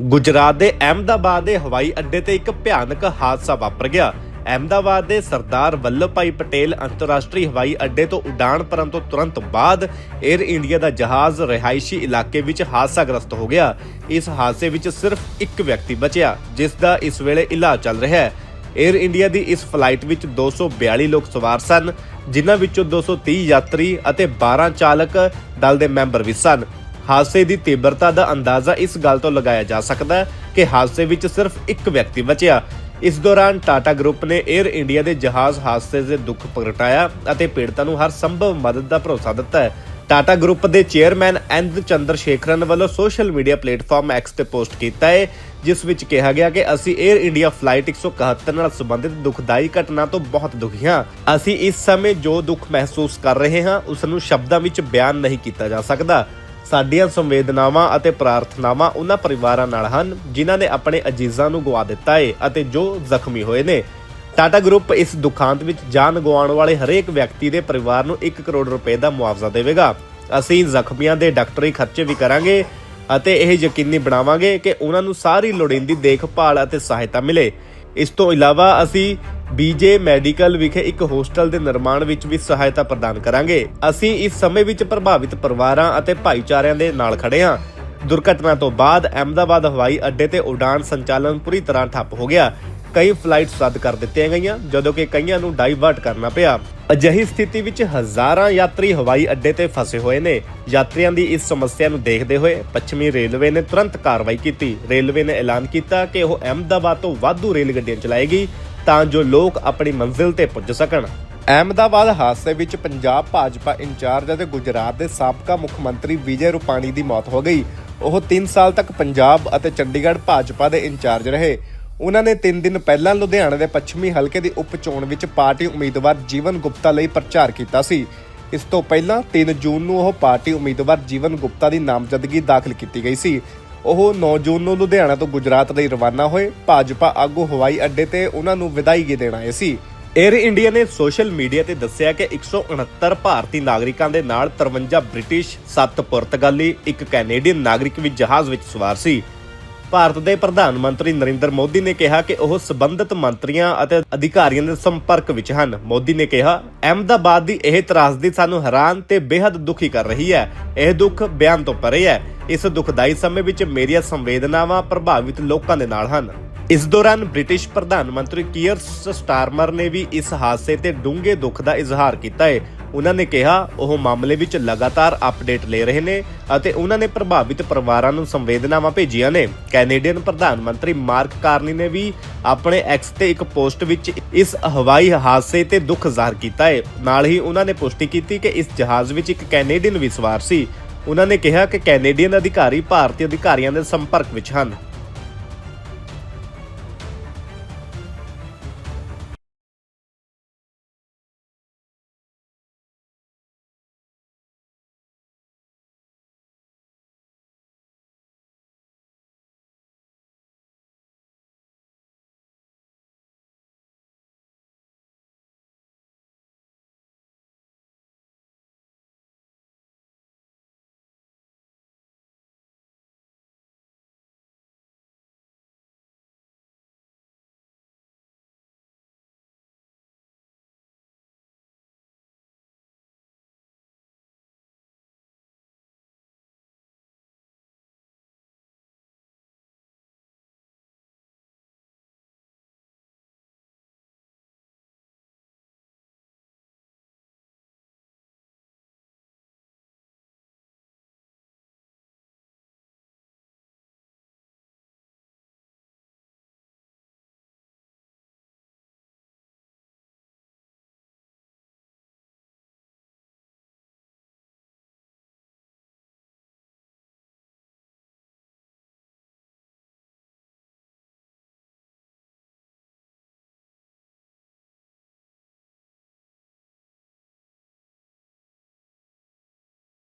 ਗੁਜਰਾਤ ਦੇ ਅਹਿਮਦਾਬਾਦ ਦੇ ਹਵਾਈ ਅੱਡੇ ਤੇ ਇੱਕ ਭਿਆਨਕ ਹਾਦਸਾ ਵਾਪਰ ਗਿਆ। ਅਹਿਮਦਾਬਾਦ ਦੇ ਸਰਦਾਰ ਵੱਲਭ ਭਾਈ ਪਟੇਲ ਅੰਤਰਰਾਸ਼ਟਰੀ ਹਵਾਈ ਅੱਡੇ ਤੋਂ ਉਡਾਣ ਭਰਨ ਤੋਂ ਤੁਰੰਤ ਬਾਅਦ 에ਅਰ ਇੰਡੀਆ ਦਾ ਜਹਾਜ਼ ਰਿਹਾਇਸ਼ੀ ਇਲਾਕੇ ਵਿੱਚ ਹਾਦਸਾਗ੍ਰਸਤ ਹੋ ਗਿਆ। ਇਸ ਹਾਦਸੇ ਵਿੱਚ ਸਿਰਫ ਇੱਕ ਵਿਅਕਤੀ ਬਚਿਆ, ਜਿਸ ਦਾ ਇਸ ਵੇਲੇ ਇਲਾਜ ਚੱਲ ਰਿਹਾ ਹੈ। 에ਅਰ ਇੰਡੀਆ ਦੀ ਇਸ ਫਲਾਈਟ ਵਿੱਚ 242 ਲੋਕ ਸਵਾਰ ਸਨ, ਜਿਨ੍ਹਾਂ ਵਿੱਚੋਂ 230 ਯਾਤਰੀ ਅਤੇ 12 ਚਾਲਕ ਦਲ ਦੇ ਮੈਂਬਰ ਵੀ ਸਨ। ਹਾਦਸੇ ਦੀ ਤੀਬਰਤਾ ਦਾ ਅੰਦਾਜ਼ਾ ਇਸ ਗੱਲ ਤੋਂ ਲਗਾਇਆ ਜਾ ਸਕਦਾ ਹੈ ਕਿ ਹਾਦਸੇ ਵਿੱਚ ਸਿਰਫ ਇੱਕ ਵਿਅਕਤੀ ਬਚਿਆ। ਇਸ ਦੌਰਾਨ ਟਾਟਾ ਗਰੁੱਪ ਨੇ 에ਅਰ ਇੰਡੀਆ ਦੇ ਜਹਾਜ਼ ਹਾਦਸੇ ਦੇ ਦੁੱਖ ਪ੍ਰਗਟਾਇਆ ਅਤੇ ਪੀੜਤਾਂ ਨੂੰ ਹਰ ਸੰਭਵ ਮਦਦ ਦਾ ਭਰੋਸਾ ਦਿੱਤਾ ਹੈ। ਟਾਟਾ ਗਰੁੱਪ ਦੇ ਚੇਅਰਮੈਨ ਐਨ ਚੰਦਰ ਸ਼ੇਖਰਨ ਵੱਲੋਂ ਸੋਸ਼ਲ ਮੀਡੀਆ ਪਲੇਟਫਾਰਮ ਐਕਸ ਤੇ ਪੋਸਟ ਕੀਤਾ ਹੈ, ਜਿਸ ਵਿੱਚ ਕਿਹਾ ਗਿਆ ਕਿ ਅਸੀਂ 에ਅਰ ਇੰਡੀਆ ਫਲਾਈਟ 171 ਨਾਲ ਸੰਬੰਧਿਤ ਦੁਖਦਾਈ ਘਟਨਾ ਤੋਂ ਬਹੁਤ ਦੁਖੀ ਹਾਂ। ਅਸੀਂ ਇਸ ਸਮੇਂ ਜੋ ਦੁੱਖ ਮਹਿਸੂਸ ਕਰ ਰਹੇ ਹਾਂ ਉਸ ਨੂੰ ਸ਼ਬਦਾਂ ਵਿੱਚ ਬਿਆਨ ਨਹੀਂ ਕੀਤਾ ਜਾ ਸਕਦਾ। ਸਾਡੀਆਂ ਸੰਵੇਦਨਾਵਾਂ ਅਤੇ ਪ੍ਰਾਰਥਨਾਵਾਂ ਉਹਨਾਂ ਪਰਿਵਾਰਾਂ ਨਾਲ ਹਨ, ਜਿਨ੍ਹਾਂ ਨੇ ਆਪਣੇ ਅਜੀਜ਼ਾਂ ਨੂੰ ਗਵਾ ਦਿੱਤਾ ਹੈ ਅਤੇ ਜੋ ਜ਼ਖਮੀ ਹੋਏ ਨੇ। ਟਾਟਾ ਗਰੁੱਪ ਇਸ ਦੁਖਾਂਤ ਵਿੱਚ ਜਾਨ ਗਵਾਉਣ ਵਾਲੇ ਹਰੇਕ ਵਿਅਕਤੀ ਦੇ ਪਰਿਵਾਰ ਨੂੰ 1 ਕਰੋੜ ਰੁਪਏ ਦਾ ਮੁਆਵਜ਼ਾ ਦੇਵੇਗਾ। ਅਸੀਂ ਜ਼ਖਮੀਆਂ ਦੇ ਡਾਕਟਰੀ ਖਰਚੇ ਵੀ ਕਰਾਂਗੇ ਅਤੇ ਇਹ ਯਕੀਨੀ ਬਣਾਵਾਂਗੇ ਕਿ ਉਹਨਾਂ ਨੂੰ ਸਾਰੀ ਲੋੜੀਂਦੀ ਦੇਖਭਾਲ ਅਤੇ ਸਹਾਇਤਾ ਮਿਲੇ। ਇਸ ਤੋਂ ਇਲਾਵਾ ਅਸੀਂ ਬੀਜੇ ਮੈਡੀਕਲ ਵਿਖੇ ਇੱਕ ਹੋਸਟਲ ਦੇ ਨਿਰਮਾਣ ਵਿੱਚ ਵੀ ਸਹਾਇਤਾ ਪ੍ਰਦਾਨ ਕਰਾਂਗੇ। ਅਸੀਂ ਇਸ ਸਮੇਂ ਵਿੱਚ ਪ੍ਰਭਾਵਿਤ ਪਰਿਵਾਰਾਂ ਅਤੇ ਭਾਈਚਾਰਿਆਂ ਦੇ ਨਾਲ ਖੜੇ ਹਾਂ। ਦੁਰਘਟਨਾ ਤੋਂ ਬਾਅਦ ਅਹਿਮਦਾਬਾਦ ਹਵਾਈ ਅੱਡੇ ਤੇ ਉਡਾਣ ਸੰਚਾਲਨ ਪੂਰੀ ਤਰ੍ਹਾਂ ਠੱਪ ਹੋ ਗਿਆ। ਕਈ ਫਲਾਈਟਸ ਰੱਦ ਕਰ ਦਿੱਤੀਆਂ ਗਈਆਂ, ਜਦੋਂ ਕਿ ਕਈਆਂ ਨੂੰ ਡਾਈਵਰਟ ਕਰਨਾ ਪਿਆ। ਅਜਿਹੀ ਸਥਿਤੀ ਵਿੱਚ ਹਜ਼ਾਰਾਂ ਯਾਤਰੀ ਹਵਾਈ ਅੱਡੇ ਤੇ ਫਸੇ ਹੋਏ ਨੇ। ਯਾਤਰੀਆਂ ਦੀ ਇਸ ਸਮੱਸਿਆ ਨੂੰ ਦੇਖਦੇ ਹੋਏ ਪੱਛਮੀ ਰੇਲਵੇ ਨੇ ਤੁਰੰਤ ਕਾਰਵਾਈ ਕੀਤੀ। ਰੇਲਵੇ ਨੇ ਐਲਾਨ ਕੀਤਾ ਕਿ ਉਹ ਅਹਿਮਦਾਬਾਦ ਤੋਂ ਵਾਧੂ ਰੇਲ ਗੱਡੀਆਂ ਚਲਾਏਗੀ। ਤਾਂ ਜੋ ਲੋਕ ਆਪਣੀ ਮੰਜ਼ਿਲ ਤੇ ਪੁੱਜ ਸਕਣ। ਅਹਿਮਦਾਬਾਦ ਹਾਦਸੇ ਵਿੱਚ ਪੰਜਾਬ ਭਾਜਪਾ ਇੰਚਾਰਜ ਅਤੇ ਗੁਜਰਾਤ ਦੇ ਸਾਬਕਾ ਮੁੱਖ ਮੰਤਰੀ ਵਿਜੇ ਰੂਪਾਣੀ ਦੀ ਮੌਤ ਹੋ ਗਈ। ਉਹ 3 ਸਾਲ ਤੱਕ ਪੰਜਾਬ ਅਤੇ ਚੰਡੀਗੜ੍ਹ ਭਾਜਪਾ ਦੇ ਇੰਚਾਰਜ ਰਹੇ। ਉਹਨਾਂ ਨੇ 3 ਦਿਨ ਪਹਿਲਾਂ ਲੁਧਿਆਣਾ ਦੇ ਪੱਛਮੀ ਹਲਕੇ ਦੀ ਉਪ ਚੋਣ ਵਿੱਚ ਪਾਰਟੀ ਉਮੀਦਵਾਰ ਜੀਵਨ ਗੁਪਤਾ ਲਈ ਪ੍ਰਚਾਰ ਕੀਤਾ ਸੀ। ਇਸ ਤੋਂ ਪਹਿਲਾਂ 3 ਜੂਨ ਨੂੰ ਉਹ ਪਾਰਟੀ ਉਮੀਦਵਾਰ ਜੀਵਨ ਗੁਪਤਾ ਦੀ ਨਾਮਜ਼ਦਗੀ ਦਾਖਲ ਕੀਤੀ ਗਈ ਸੀ। ਉਹ 9 ਜੂਨ ਨੂੰ ਲੁਧਿਆਣਾ ਤੋਂ ਗੁਜਰਾਤ ਲਈ ਰਵਾਨਾ ਹੋਏ। ਭਾਜਪਾ ਆਗੂ ਹਵਾਈ ਅੱਡੇ ਤੇ ਉਹਨਾਂ ਨੂੰ ਵਿਦਾਇਗੀ ਦੇਣ ਆਏ ਸੀ। 에ਅਰ ਇੰਡੀਆ ਨੇ ਸੋਸ਼ਲ ਮੀਡੀਆ ਤੇ ਦੱਸਿਆ ਕਿ 169 ਭਾਰਤੀ ਨਾਗਰਿਕਾਂ ਦੇ ਨਾਲ 53 ਬ੍ਰਿਟਿਸ਼ 7 ਪੁਰਤਗਾਲੀ, ਇੱਕ ਕੈਨੇਡੀਅਨ ਨਾਗਰਿਕ ਵੀ ਜਹਾਜ਼ ਵਿੱਚ ਸਵਾਰ ਸੀ। ਭਾਰਤ ਦੇ ਪ੍ਰਧਾਨ ਮੰਤਰੀ ਨਰਿੰਦਰ ਮੋਦੀ ਨੇ ਕਿਹਾ ਕਿ ਉਹ ਸਬੰਧਤ ਮੰਤਰੀਆਂ ਅਤੇ ਅਧਿਕਾਰੀਆਂ ਦੇ ਸੰਪਰਕ ਵਿੱਚ ਹਨ। ਮੋਦੀ ਨੇ ਕਿਹਾ, ਅਹਿਮਦਾਬਾਦ ਦੀ ਇਹ ਤਰਾਸਦੀ ਸਾਨੂੰ ਹੈਰਾਨ ਤੇ ਬੇहद ਦੁਖੀ ਕਰ ਰਹੀ ਹੈ। ਇਹ ਦੁੱਖ ਬਿਆਨ ਤੋਂ ਪਰੇ ਹੈ। ਇਸ ਦੁਖਦਾਈ ਸਮੇਂ ਵਿੱਚ ਮੇਰੀਆਂ ਸੰਵੇਦਨਾਵਾਂ ਪ੍ਰਭਾਵਿਤ ਲੋਕਾਂ ਦੇ ਨਾਲ ਹਨ। ਇਸ ਦੌਰਾਨ ਬ੍ਰਿਟਿਸ਼ ਪ੍ਰਧਾਨ ਮੰਤਰੀ ਕੀਅਰ ਸਟਾਰਮਰ ਨੇ ਵੀ ਇਸ ਹਾਦਸੇ ਤੇ ਡੂੰਘੇ ਦੁੱਖ ਦਾ ਇਜ਼ਹਾਰ ਕੀਤਾ ਹੈ ਉਹਨਾਂ ਨੇ ਕਿਹਾ, ਉਹ ਮਾਮਲੇ ਵਿੱਚ ਲਗਾਤਾਰ ਅਪਡੇਟ ਲੈ ਰਹੇ ਨੇ ਅਤੇ ਉਹਨਾਂ ਨੇ ਪ੍ਰਭਾਵਿਤ ਪਰਿਵਾਰਾਂ ਨੂੰ ਸੰਵੇਦਨਾਵਾਂ ਭੇਜੀਆਂ ਨੇ। ਕੈਨੇਡੀਅਨ ਪ੍ਰਧਾਨ ਮੰਤਰੀ ਮਾਰਕ ਕਾਰਨੀ ਨੇ ਵੀ ਆਪਣੇ ਐਕਸ ਤੇ ਇੱਕ ਪੋਸਟ ਵਿੱਚ ਇਸ ਹਵਾਈ ਹਾਦਸੇ ਤੇ ਦੁੱਖ ਜ਼ਾਹਰ ਕੀਤਾ ਹੈ। ਨਾਲ ਹੀ ਉਹਨਾਂ ਨੇ ਪੁਸ਼ਟੀ ਕੀਤੀ ਕਿ ਇਸ ਜਹਾਜ਼ ਵਿੱਚ ਇੱਕ ਕੈਨੇਡੀਅਨ ਵੀ ਸਵਾਰ ਸੀ। ਉਹਨਾਂ ਨੇ ਕਿਹਾ ਕਿ ਕੈਨੇਡੀਅਨ ਅਧਿਕਾਰੀ ਭਾਰਤੀ ਅਧਿਕਾਰੀਆਂ ਦੇ ਸੰਪਰਕ ਵਿੱਚ ਹਨ।